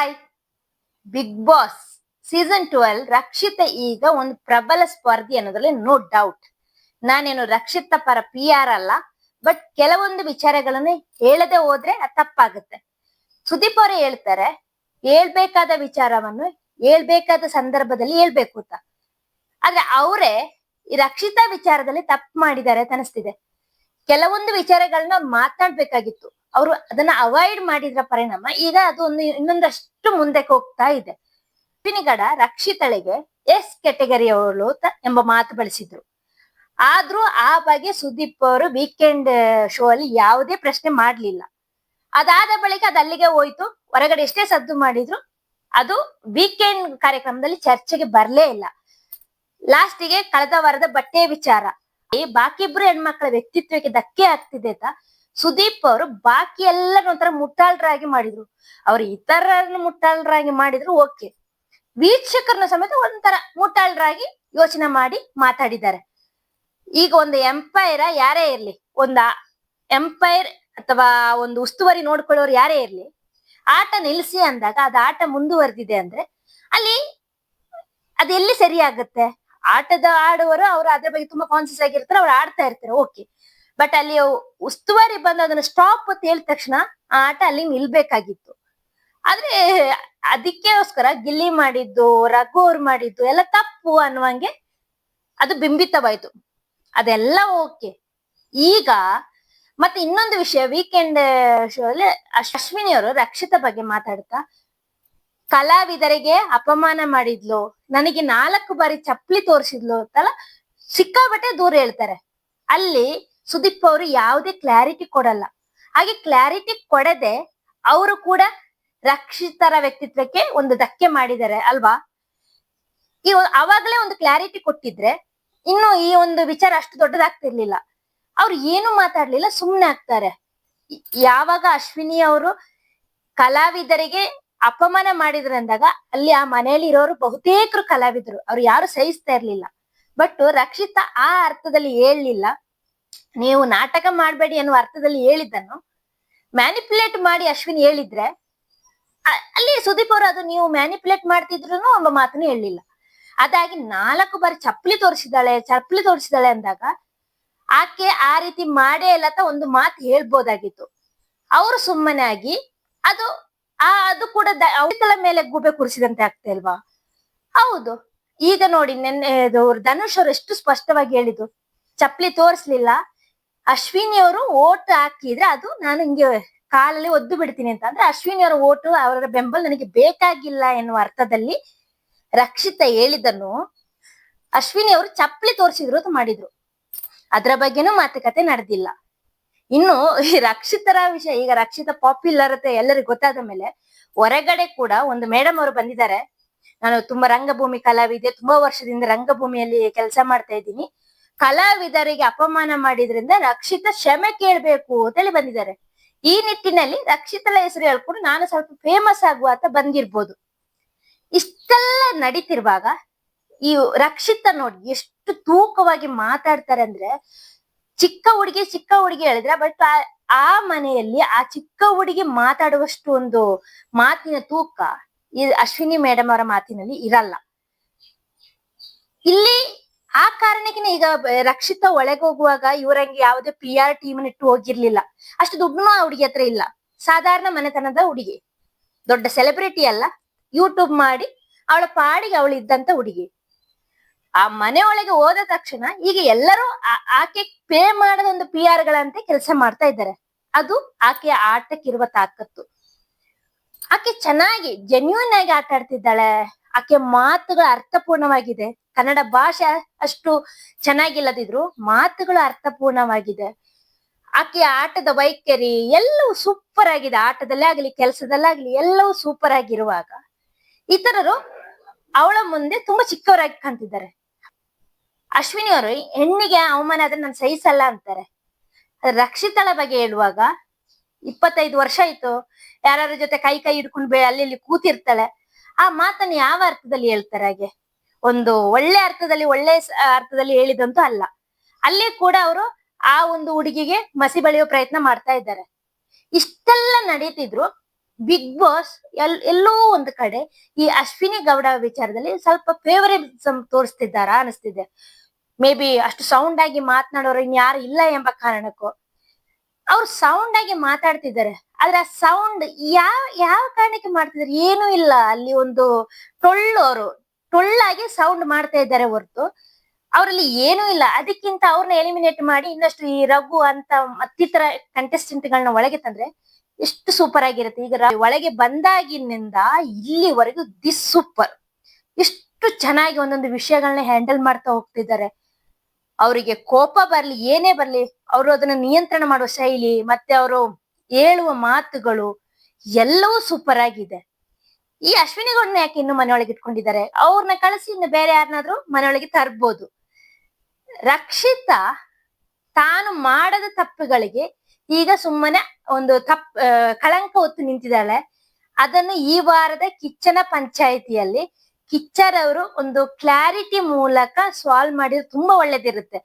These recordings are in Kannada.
Hi big boss season twelve Rakshita ಈಗ ಒಂದು ಪ್ರಬಲ ಸ್ಪರ್ಧಿ ಅನ್ನೋದ್ರಲ್ಲಿ ನೋ ಡೌಟ್ ನಾನೇನು ರಕ್ಷಿತ ಪರ ಪಿ ಆರ್ ಅಲ್ಲ ಬಟ್ ಕೆಲವೊಂದು ವಿಚಾರಗಳನ್ನು ಹೇಳದೆ ಹೋದ್ರೆ ಅದು ತಪ್ಪಾಗುತ್ತೆ. ಸುದೀಪ್ ಅವರೇ ಹೇಳ್ತಾರೆ, ಹೇಳ್ಬೇಕಾದ ವಿಚಾರವನ್ನು ಹೇಳ್ಬೇಕಾದ ಸಂದರ್ಭದಲ್ಲಿ ಹೇಳ್ಬೇಕು ಅಂತ. ಆದ್ರೆ ಅವರೇ ಈ ರಕ್ಷಿತಾ ವಿಚಾರದಲ್ಲಿ ತಪ್ಪು ಮಾಡಿದ್ದಾರೆ ಅಂತ ಅನಿಸ್ತಿದೆ. ಕೆಲವೊಂದು ವಿಚಾರಗಳನ್ನ ಮಾತಾಡ್ಬೇಕಾಗಿತ್ತು. ಅವರು ಅದನ್ನ ಅವಾಯ್ಡ್ ಮಾಡಿದ್ರ ಪರಿಣಾಮ ಈಗ ಅದು ಒಂದು ಇನ್ನೊಂದಷ್ಟು ಮುಂದಕ್ಕೆ ಹೋಗ್ತಾ ಇದೆ. ಪಿನಿಗಡ ರಕ್ಷಿತಳಿಗೆ ಎಸ್ ಕೆಟಗರಿಯವಳು ಎಂಬ ಮಾತು ಬಳಸಿದ್ರು. ಆದ್ರೂ ಆ ಬಗ್ಗೆ ಸುದೀಪ್ ಅವರು ವೀಕೆಂಡ್ ಶೋ ಅಲ್ಲಿ ಯಾವುದೇ ಪ್ರಶ್ನೆ ಮಾಡ್ಲಿಲ್ಲ. ಅದಾದ ಬಳಿಕ ಅದು ಅಲ್ಲಿಗೆ ಹೋಯ್ತು. ಹೊರಗಡೆ ಎಷ್ಟೇ ಸದ್ದು ಮಾಡಿದ್ರು ಅದು ವೀಕೆಂಡ್ ಕಾರ್ಯಕ್ರಮದಲ್ಲಿ ಚರ್ಚೆಗೆ ಬರ್ಲೇ ಇಲ್ಲ. ಲಾಸ್ಟಿಗೆ ಕಳೆದ ವಾರದ ಬಟ್ಟೆ ವಿಚಾರ. ಈ ಬಾಕಿ ಇಬ್ರು ಹೆಣ್ಮಕ್ಳ ವ್ಯಕ್ತಿತ್ವಕ್ಕೆ ಧಕ್ಕೆ ಆಗ್ತಿದೆ ಅಂತ ಸುದೀಪ್ ಅವರು ಬಾಕಿ ಎಲ್ಲರೂ ಒಂಥರ ಮುಟ್ಟಾಳ್ರಾಗಿ ಮಾಡಿದ್ರು. ಅವ್ರು ಇತರರನ್ನ ಮುಟ್ಟಾಳ್ರಾಗಿ ಮಾಡಿದ್ರು, ಓಕೆ. ವೀಕ್ಷಕರನ್ನ ಸಮೇತ ಒಂಥರ ಮುಟ್ಟಾಳ್ರಾಗಿ ಯೋಚನೆ ಮಾಡಿ ಮಾತಾಡಿದ್ದಾರೆ. ಈಗ ಒಂದು ಎಂಪೈರ ಯಾರೇ ಇರ್ಲಿ, ಒಂದ ಎಂಪೈರ್ ಅಥವಾ ಒಂದು ಉಸ್ತುವಾರಿ ನೋಡ್ಕೊಳ್ಳೋರು ಯಾರೇ ಇರ್ಲಿ, ಆಟ ನಿಲ್ಸಿ ಅಂದಾಗ ಅದು ಆಟ ಮುಂದುವರೆದಿದೆ ಅಂದ್ರೆ ಅಲ್ಲಿ ಅದೆಲ್ಲಿ ಎಲ್ಲಿ ಸರಿ ಆಗುತ್ತೆ ಆಟದ ಆಡುವರು ಅವರು ಅದ್ರ ಬಗ್ಗೆ ತುಂಬಾ ಕಾನ್ಸಿಯಸ್ ಆಗಿರ್ತಾರೆ, ಅವ್ರು ಆಡ್ತಾ ಇರ್ತಾರೆ, ಓಕೆ. ಬಟ್ ಅಲ್ಲಿ ಉಸ್ತುವಾರಿ ಬಂದು ಅದನ್ನ ಸ್ಟಾಪ್ ಅಂತ ಹೇಳಿದ ತಕ್ಷಣ ಆ ಆಟ ಅಲ್ಲಿ ನಿಲ್ಬೇಕಾಗಿತ್ತು. ಆದ್ರೆ ಅದಕ್ಕೋಸ್ಕರ ಗಿಲ್ಲಿ ಮಾಡಿದ್ದು, ರಘು ಅವ್ರು ಮಾಡಿದ್ದು ಎಲ್ಲ ತಪ್ಪು ಅನ್ನುವಂಗೆ ಅದು ಬಿಂಬಿತವಾಯ್ತು. ಅದೆಲ್ಲ ಓಕೆ ಈಗ ಮತ್ತೆ ಇನ್ನೊಂದು ವಿಷಯ ವೀಕೆಂಡ್ ಶೋ ಅಲ್ಲಿ ಅಶ್ವಿನಿ ಅವರು ರಕ್ಷಿತ ಬಗ್ಗೆ ಮಾತಾಡ್ತಾ, ಕಲಾವಿದರಿಗೆ ಅಪಮಾನ ಮಾಡಿದ್ಲು, ನನಗೆ ನಾಲ್ಕು ಬಾರಿ ಚಪ್ಪಲಿ ತೋರಿಸಿದ್ಲು ಅಂತಲ್ಲ ಸಿಕ್ಕಾಬಟ್ಟೆ ದೂರ ಹೇಳ್ತಾರೆ. ಅಲ್ಲಿ ಸುದೀಪ್ ಅವರು ಯಾವುದೇ ಕ್ಲಾರಿಟಿ ಕೊಡಲ್ಲ. ಹಾಗೆ ಕ್ಲಾರಿಟಿ ಕೊಡದೆ ಅವರು ಕೂಡ ರಕ್ಷಿತರ ವ್ಯಕ್ತಿತ್ವಕ್ಕೆ ಒಂದು ಧಕ್ಕೆ ಮಾಡಿದ್ದಾರೆ ಅಲ್ವಾ? ಈ ಅವಾಗಲೇ ಒಂದು ಕ್ಲಾರಿಟಿ ಕೊಟ್ಟಿದ್ರೆ ಇನ್ನು ಈ ಒಂದು ವಿಚಾರ ಅಷ್ಟು ದೊಡ್ಡದಾಗ್ತಿರ್ಲಿಲ್ಲ. ಅವ್ರು ಏನು ಮಾತಾಡ್ಲಿಲ್ಲ, ಸುಮ್ನೆ ಆಗ್ತಾರೆ. ಯಾವಾಗ ಅಶ್ವಿನಿ ಅವರು ಕಲಾವಿದರಿಗೆ ಅಪಮಾನ ಮಾಡಿದ್ರು ಅಂದಾಗ ಅಲ್ಲಿ ಆ ಮನೆಯಲ್ಲಿ ಇರೋರು ಬಹುತೇಕರು ಕಲಾವಿದರು. ಅವ್ರು ಯಾರು ಸಹಿಸ್ತಾ ಇರ್ಲಿಲ್ಲ. ಬಟ್ ರಕ್ಷಿತ ಆ ಅರ್ಥದಲ್ಲಿ ಹೇಳಲಿಲ್ಲ. ನೀವು ನಾಟಕ ಮಾಡಬೇಡಿ ಅನ್ನುವ ಅರ್ಥದಲ್ಲಿ ಹೇಳಿದ್ದನ್ನು ಮ್ಯಾನಿಪುಲೇಟ್ ಮಾಡಿ ಅಶ್ವಿನ್ ಹೇಳಿದ್ರೆ ಅಲ್ಲಿ ಸುದೀಪ್ ಅವರು ಅದು ನೀವು ಮ್ಯಾನಿಪುಲೇಟ್ ಮಾಡ್ತಿದ್ರು ಎಂಬ ಮಾತನ್ನು ಹೇಳಲಿಲ್ಲ ಅದಾಗಿ ನಾಲ್ಕು ಬಾರಿ ಚಪ್ಪಲಿ ತೋರಿಸಿದಾಳೆ ಚಪ್ಪಲಿ ತೋರಿಸಿದಾಳೆ ಅಂದಾಗ ಆಕೆ ಆ ರೀತಿ ಮಾಡೇ ಇಲ್ಲ ಒಂದು ಮಾತು ಹೇಳ್ಬೋದಾಗಿತ್ತು. ಅವರು ಸುಮ್ಮನೆ ಆಗಿ ಅದು, ಆ, ಅದು ಕೂಡ ಅವಳ ಮೇಲೆ ಗೂಬೆ ಕುರಿಸಿದಂತೆ ಆಗ್ತಾ ಇಲ್ವಾ? ಹೌದು. ಈಗ ನೋಡಿ ನೆನ್ನೆ ಧನುಷ್ ಅವರು ಎಷ್ಟು ಸ್ಪಷ್ಟವಾಗಿ ಹೇಳಿದ್ರು ಚಪ್ಪಲಿ ತೋರಿಸ್ಲಿಲ್ಲ ಅಶ್ವಿನಿ ಅವರು ಓಟ್ ಹಾಕಿದ್ರೆ ಅದು ನಾನು ಹಿಂಗೆ ಕಾಲಲ್ಲಿ ಒದ್ದು ಬಿಡ್ತೀನಿ ಅಂತ. ಅಂದ್ರೆ ಅಶ್ವಿನಿ ಅವರ ಓಟು ಅವರ ಬೆಂಬಲ ನನಗೆ ಬೇಕಾಗಿಲ್ಲ ಎನ್ನುವ ಅರ್ಥದಲ್ಲಿ ರಕ್ಷಿತ ಹೇಳಿದನು ಅಶ್ವಿನಿ ಅವರು ಚಪ್ಪಲಿ ತೋರಿಸಿದ್ರು ಅಂತ ಮಾಡಿದ್ರು. ಅದರ ಬಗ್ಗೆನೂ ಮಾತುಕತೆ ನಡೆದಿಲ್ಲ. ಇನ್ನು ಈ ರಕ್ಷಿತರ ವಿಷಯ, ಈಗ ರಕ್ಷಿತ ಪಾಪ್ಯುಲರ್ ಅಂತ ಎಲ್ಲರಿಗೂ ಗೊತ್ತಾದ ಮೇಲೆ ಹೊರಗಡೆ ಕೂಡ ಒಂದು ಮೇಡಮ್ ಅವರು ಬಂದಿದ್ದಾರೆ. ನಾನು ತುಂಬಾ ರಂಗಭೂಮಿ ಕಲಾವಿದೆ, ತುಂಬಾ ವರ್ಷದಿಂದ ರಂಗಭೂಮಿಯಲ್ಲಿ ಕೆಲಸ ಮಾಡ್ತಾ ಇದ್ದೀನಿ. ಕಲಾವಿದರಿಗೆ ಅಪಮಾನ ಮಾಡಿದ್ರಿಂದ ರಕ್ಷಿತ ಕ್ಷಮೆ ಕೇಳ್ಬೇಕು ಅಂತೇಳಿ ಬಂದಿದ್ದಾರೆ. ಈ ನಿಟ್ಟಿನಲ್ಲಿ ರಕ್ಷಿತಳ ಹೆಸರು ಹೇಳ್ಕೊಂಡು ನಾನು ಸ್ವಲ್ಪ ಫೇಮಸ್ ಆಗುವ ಅಂತ ಬಂದಿರ್ಬೋದು. ಇಷ್ಟೆಲ್ಲ ನಡೀತಿರುವಾಗ ಈ ರಕ್ಷಿತ ನೋಡಿ ಎಷ್ಟು ತೂಕವಾಗಿ ಮಾತಾಡ್ತಾರೆ ಅಂದ್ರೆ ಚಿಕ್ಕ ಹುಡುಗಿ ಚಿಕ್ಕ ಹುಡುಗಿ ಹೇಳಿದ್ರೆ ಬಟ್ ಆ ಮನೆಯಲ್ಲಿ ಆ ಚಿಕ್ಕ ಹುಡುಗಿ ಮಾತಾಡುವಷ್ಟು ಒಂದು ಮಾತಿನ ತೂಕ ಈ ಅಶ್ವಿನಿ ಮೇಡಮ್ ಅವರ ಮಾತಿನಲ್ಲಿ ಇರಲ್ಲ. ಇಲ್ಲಿ ಆ ಕಾರಣಕ್ಕೆ ಈಗ ರಕ್ಷಿತ ಒಳಗೆ ಹೋಗುವಾಗ ಇವರಂಗೆ ಯಾವುದೇ ಪಿ ಆರ್ ಟೀಮ್ ಇಟ್ಟು ಹೋಗಿರ್ಲಿಲ್ಲ. ಅಷ್ಟು ದುಡ್ಡು ಆ ಹುಡುಗಿ ಹತ್ರ ಇಲ್ಲ. ಸಾಧಾರಣ ಮನೆತನದ ಹುಡುಗಿ. ದೊಡ್ಡ ಸೆಲೆಬ್ರಿಟಿ ಅಲ್ಲ. ಯೂಟ್ಯೂಬ್ ಮಾಡಿ ಅವಳ ಪಾಡಿಗೆ ಅವಳು ಇದ್ದಂತ ಹುಡುಗಿ. ಆ ಮನೆ ಒಳಗೆ ಹೋದ ತಕ್ಷಣ ಈಗ ಎಲ್ಲರೂ ಆಕೆ ಪೇ ಮಾಡದ ಒಂದು ಪಿ ಆರ್ ಗಳಂತೆ ಕೆಲಸ ಮಾಡ್ತಾ ಇದ್ದಾರೆ. ಅದು ಆಕೆಯ ಆಟಕ್ಕಿರುವ ತಾಕತ್ತು. ಆಕೆ ಚೆನ್ನಾಗಿ ಜೆನ್ಯೂನ್ ಆಗಿ ಆಟ ಆಡ್ತಿದ್ದಾಳೆ ಆಕೆ ಮಾತುಗಳು ಅರ್ಥಪೂರ್ಣವಾಗಿದೆ. ಕನ್ನಡ ಭಾಷೆ ಅಷ್ಟು ಚೆನ್ನಾಗಿಲ್ಲದಿದ್ರು ಮಾತುಗಳು ಅರ್ಥಪೂರ್ಣವಾಗಿದೆ. ಆಕೆಯ ಆಟದ ವೈಖರಿ ಎಲ್ಲವೂ ಸೂಪರ್ ಆಗಿದೆ. ಆಟದಲ್ಲೇ ಆಗ್ಲಿ ಕೆಲಸದಲ್ಲಾಗ್ಲಿ ಎಲ್ಲವೂ ಸೂಪರ್ ಆಗಿರುವಾಗ ಇತರರು ಅವಳ ಮುಂದೆ ತುಂಬಾ ಚಿಕ್ಕವರಾಗಿ ಕಾಣ್ತಿದ್ದಾರೆ. ಅಶ್ವಿನಿ ಅವರು, ಹೆಣ್ಣಿಗೆ ಅವಮಾನ ಆದ್ರೆ ನಾನು ಸಹಿಸಲ್ಲ ಅಂತಾರೆ. ರಕ್ಷಿತಳ ಬಗ್ಗೆ ಹೇಳುವಾಗ, ಇಪ್ಪತ್ತೈದು ವರ್ಷ ಆಯ್ತು. ಯಾರ್ಯಾರ ಜೊತೆ ಕೈ ಕೈ ಹಿಡ್ಕೊಂಡು ಅಲ್ಲಿ ಇಲ್ಲಿ ಕೂತಿರ್ತಾಳೆ. ಆ ಮಾತನ್ನ ಯಾವ ಅರ್ಥದಲ್ಲಿ ಹೇಳ್ತಾರೆ ಹಾಗೆ? ಒಂದು ಒಳ್ಳೆ ಅರ್ಥದಲ್ಲಿ ಒಳ್ಳೆ ಅರ್ಥದಲ್ಲಿ ಹೇಳಿದಂತೂ ಅಲ್ಲ. ಅಲ್ಲಿ ಕೂಡ ಅವರು ಆ ಒಂದು ಹುಡುಗಿಗೆ ಮಸಿ ಬಳಿಯೋ ಪ್ರಯತ್ನ ಮಾಡ್ತಾ ಇದ್ದಾರೆ. ಇಷ್ಟೆಲ್ಲ ನಡೀತಿದ್ರು, ಬಿಗ್ ಬಾಸ್ ಎಲ್, ಎಲ್ಲೋ ಒಂದು ಕಡೆ ಈ ಅಶ್ವಿನಿ ಗೌಡ ವಿಚಾರದಲ್ಲಿ ಸ್ವಲ್ಪ ಫೇವರಿಸಮ್ ತೋರಿಸ್ತಿದ್ದಾರಾ ಅನಿಸ್ತಿದೆ. ಮೇ ಬಿ ಅಷ್ಟು ಸೌಂಡ್ ಆಗಿ ಮಾತನಾಡೋರು ಇನ್ಯಾರು ಇಲ್ಲ ಎಂಬ ಕಾರಣಕ್ಕೂ. ಅವ್ರು ಸೌಂಡ್ ಆಗಿ ಮಾತಾಡ್ತಿದ್ದಾರೆ. ಆದ್ರೆ ಆ ಸೌಂಡ್ ಯಾವ ಯಾವ ಕಾರಣಕ್ಕೆ ಮಾಡ್ತಿದ್ದಾರೆ ಏನು ಇಲ್ಲ. ಅಲ್ಲಿ ಒಂದು ಟೊಳ್ಳು ಅವರು. ಟೊಳ್ಳಾಗಿ ಸೌಂಡ್ ಮಾಡ್ತಾ ಇದ್ದಾರೆ ಹೊರತು. ಅವ್ರಲ್ಲಿ ಏನೂ ಇಲ್ಲ. ಅದಕ್ಕಿಂತ ಅವ್ರನ್ನ ಎಲಿಮಿನೇಟ್ ಮಾಡಿ ಇನ್ನಷ್ಟು ಈ ರಘು ಅಂತ ಮತ್ತಿತರ ಕಂಟೆಸ್ಟೆಂಟ್ ಗಳನ್ನ ಒಳಗೆ ತಂದ್ರೆ ಎಷ್ಟು ಸೂಪರ್ ಆಗಿರುತ್ತೆ. ಈಗ ಒಳಗೆ ಬಂದಾಗಿನಿಂದ ಇಲ್ಲಿವರೆಗೂ ದಿಸ್ ಸೂಪರ್ ಎಷ್ಟು ಚೆನ್ನಾಗಿ ಒಂದೊಂದು ವಿಷಯಗಳನ್ನ ಹ್ಯಾಂಡಲ್ ಮಾಡ್ತಾ ಹೋಗ್ತಿದ್ದಾರೆ. ಅವರಿಗೆ ಕೋಪ ಬರ್ಲಿ, ಏನೇ ಬರ್ಲಿ ಅವರು ಅದನ್ನ ನಿಯಂತ್ರಣ ಮಾಡುವ ಶೈಲಿ, ಮತ್ತೆ ಅವರು ಹೇಳುವ ಮಾತುಗಳು ಎಲ್ಲವೂ ಸೂಪರ್ ಆಗಿದೆ. ಈ ಅಶ್ವಿನಿ ಗೌಡನ ಯಾಕೆ ಇನ್ನು ಮನೆಯೊಳಗೆ ಇಟ್ಕೊಂಡಿದ್ದಾರೆ? ಅವ್ರನ್ನ ಕಳಿಸಿ ಇನ್ನು ಬೇರೆ ಯಾರನ್ನಾದ್ರೂ ಮನೆಯೊಳಗೆ ತರ್ಬೋದು. ರಕ್ಷಿತಾ ತಾನು ಮಾಡದ ತಪ್ಪುಗಳಿಗೆ ಈಗ ಸುಮ್ಮನೆ ಒಂದು ತಪ್ಪ ಕಳಂಕ ಹೊತ್ತು ನಿಂತಿದ್ದಾಳೆ. ಅದನ್ನು ಈ ವಾರದ ಕಿಚ್ಚನ ಪಂಚಾಯಿತಿಯಲ್ಲಿ ಕಿಚ್ಚರ್ ಅವರು ಒಂದು ಕ್ಲಾರಿಟಿ ಮೂಲಕ ಸಾಲ್ವ್ ಮಾಡಿದ್ರೆ ತುಂಬಾ ಒಳ್ಳೇದಿರುತ್ತೆ.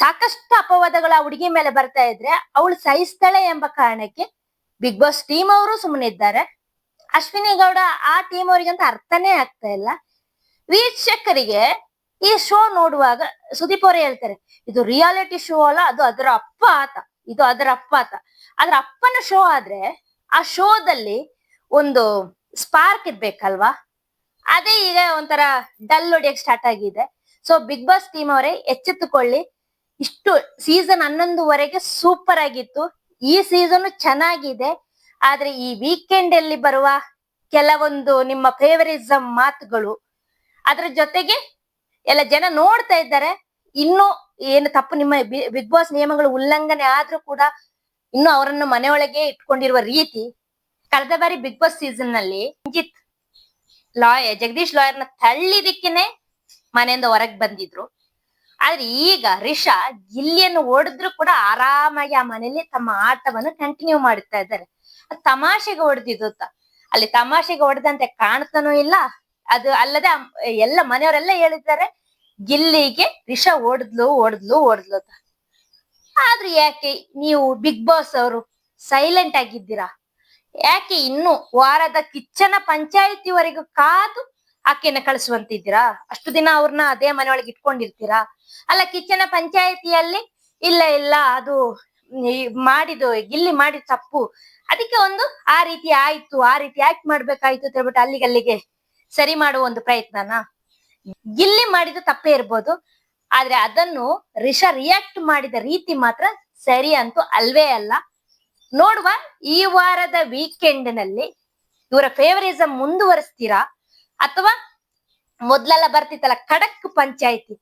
ಸಾಕಷ್ಟು ಅಪವಾದಗಳು ಆ ಹುಡುಗಿ ಮೇಲೆ ಬರ್ತಾ ಇದ್ರೆ ಅವಳು ಸಹಿಸ್ತಾಳೆ ಎಂಬ ಕಾರಣಕ್ಕೆ ಬಿಗ್ ಬಾಸ್ ಟೀಮ್ ಅವರು ಸುಮ್ಮನೆ ಇದ್ದಾರೆ. ಅಶ್ವಿನಿ ಗೌಡ ಆ ಟೀಮ್ ಅವರಿಗಂತ ಅರ್ಥನೇ ಆಗ್ತಾ ಇಲ್ಲ. ವೀಕ್ಷಕರಿಗೆ ಈ ಶೋ ನೋಡುವಾಗ ಸುದೀಪ್ ಅವರು ಹೇಳ್ತಾರೆ, ಇದು ರಿಯಾಲಿಟಿ ಶೋ ಅಲ್ಲ, ಅದು ಅದರ ಅಪ್ಪ ಆತ, ಇದು ಅದರ ಅಪ್ಪ ಆತ. ಅದ್ರ ಅಪ್ಪನ ಶೋ ಆದ್ರೆ ಆ ಶೋದಲ್ಲಿ ಒಂದು ಸ್ಪಾರ್ಕ್ ಇರ್ಬೇಕಲ್ವಾ? ಅದೇ ಈಗ ಒಂಥರ ಡಲ್ ಹೊಡಿಯಕ್ ಸ್ಟಾರ್ಟ್ ಆಗಿದೆ. ಸೊ ಬಿಗ್ ಬಾಸ್ ಟೀಮ್ ಅವರೇ ಎಚ್ಚೆತ್ತುಕೊಳ್ಳಿ ಇಷ್ಟು ಸೀಸನ್ ಹನ್ನೊಂದುವರೆಗೆ ಸೂಪರ್ ಆಗಿತ್ತು. ಈ ಸೀಸನ್ ಚೆನ್ನಾಗಿದೆ. ಆದ್ರೆ ಈ ವೀಕೆಂಡ್ ಅಲ್ಲಿ ಬರುವ ಕೆಲವೊಂದು ನಿಮ್ಮ ಫೇವರಿಸಂ ಮಾತುಗಳು, ಅದ್ರ ಜೊತೆಗೆ ಎಲ್ಲ ಜನ ನೋಡ್ತಾ ಇದ್ದಾರೆ. ಇನ್ನು ಏನು ತಪ್ಪು ನಿಮ್ಮ ಬಿಗ್ ಬಾಸ್ ನಿಯಮಗಳು ಉಲ್ಲಂಘನೆ ಆದ್ರೂ ಕೂಡ ಇನ್ನು ಅವರನ್ನು ಮನೆಯೊಳಗೆ ಇಟ್ಕೊಂಡಿರುವ ರೀತಿ, ಕಳೆದ ಬಾರಿ ಬಿಗ್ ಬಾಸ್ ಸೀಸನ್ನಲ್ಲಿ ರಂಜಿತ್ ಲಾಯರ್ ಜಗದೀಶ್ ಲಾಯರ್ನ ತಳ್ಳಿದಿಕ್ಕೇನೆ ಮನೆಯಿಂದ ಹೊರಗೆ ಬಂದಿದ್ರು. ಆದ್ರೆ ಈಗ ರಿಷಾ ಗಿಲ್ಲಿಯನ್ನು ಹೊಡೆದ್ರು ಕೂಡ ಆರಾಮಾಗಿ ಆ ಮನೆಯಲ್ಲಿ ತಮ್ಮ ಆಟವನ್ನು ಕಂಟಿನ್ಯೂ ಮಾಡುತ್ತಾ ಇದ್ದಾರೆ. ತಮಾಷೆಗೆ ಹೊಡೆದಿದ್ದು ಅಲ್ಲಿ ತಮಾಷೆಗೆ ಹೊಡೆದಂತೆ ಕಾಣ್ತಾನೂ ಇಲ್ಲ, ಅದು ಅಲ್ಲದೆ ಎಲ್ಲ ಮನೆಯವರೆಲ್ಲ ಹೇಳಿದ್ದಾರೆ, ಗಿಲ್ಲಿಗೆ ರಿಷಾ ಓಡದ್ಲು ಓಡದ್ಲು ಓಡದ್ಲು ಅಂತ. ಆದ್ರೆ ಯಾಕೆ ನೀವು ಬಿಗ್ ಬಾಸ್ ಅವರು ಸೈಲೆಂಟ್ ಆಗಿದ್ದೀರಾ? ಯಾಕೆ ಇನ್ನು ವಾರದ ಕಿಚ್ಚನ ಪಂಚಾಯಿತಿವರೆಗೂ ಕಾದು ಆಕೆನ ಕಳಿಸುವಂತಿದ್ದೀರಾ? ಅಷ್ಟು ದಿನ ಅವ್ರನ್ನ ಅದೇ ಮನೆಯೊಳಗೆ ಇಟ್ಕೊಂಡಿರ್ತೀರಾ? ಅಲ್ಲ ಕಿಚ್ಚನ ಪಂಚಾಯತಿಯಲ್ಲಿ ಇಲ್ಲ ಇಲ್ಲ, ಅದು ಮಾಡಿದು ಮಾಡಿದ್ದು ಗಿಲ್ಲಿ ಮಾಡಿದ ತಪ್ಪು. ಅದಕ್ಕೆ ಒಂದು ಆ ರೀತಿ ಆಯ್ತು, ಆ ರೀತಿ ಯಾಕೆ ಮಾಡ್ಬೇಕಾಯ್ತು ಅಂತ ಹೇಳ್ಬಿಟ್ಟು ಅಲ್ಲಿಗೆ ಅಲ್ಲಿಗೆ ಸರಿ ಮಾಡುವ ಒಂದು ಪ್ರಯತ್ನನ? ಗಿಲ್ಲಿ ಮಾಡಿದ ತಪ್ಪೇ ಇರ್ಬೋದು, ಆದ್ರೆ ಅದನ್ನು ರಿಷ ರಿಯಾಕ್ಟ್ ಮಾಡಿದ ರೀತಿ ಮಾತ್ರ ಸರಿ ಅಂತೂ ಅಲ್ವೇ ಅಲ್ಲ. ನೋಡುವ ಈ ವಾರದ ವೀಕೆಂಡ್ನಲ್ಲಿ ಇವರ ಫೇವರಿಸಂ ಮುಂದುವರಿಸ್ತೀರಾ? ಅಥವಾ ಮೊದ್ಲೆಲ್ಲ ಬರ್ತಿತ್ತಲ್ಲ ಖಡಕ್ ಪಂಚಾಯಿತಿ.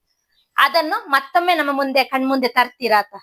ಅದನ್ನು ಮತ್ತೊಮ್ಮೆ ನಮ್ಮ ಮುಂದೆ ಕಣ್ಮುಂದೆ ತರ್ತೀರಾ ಅಂತ.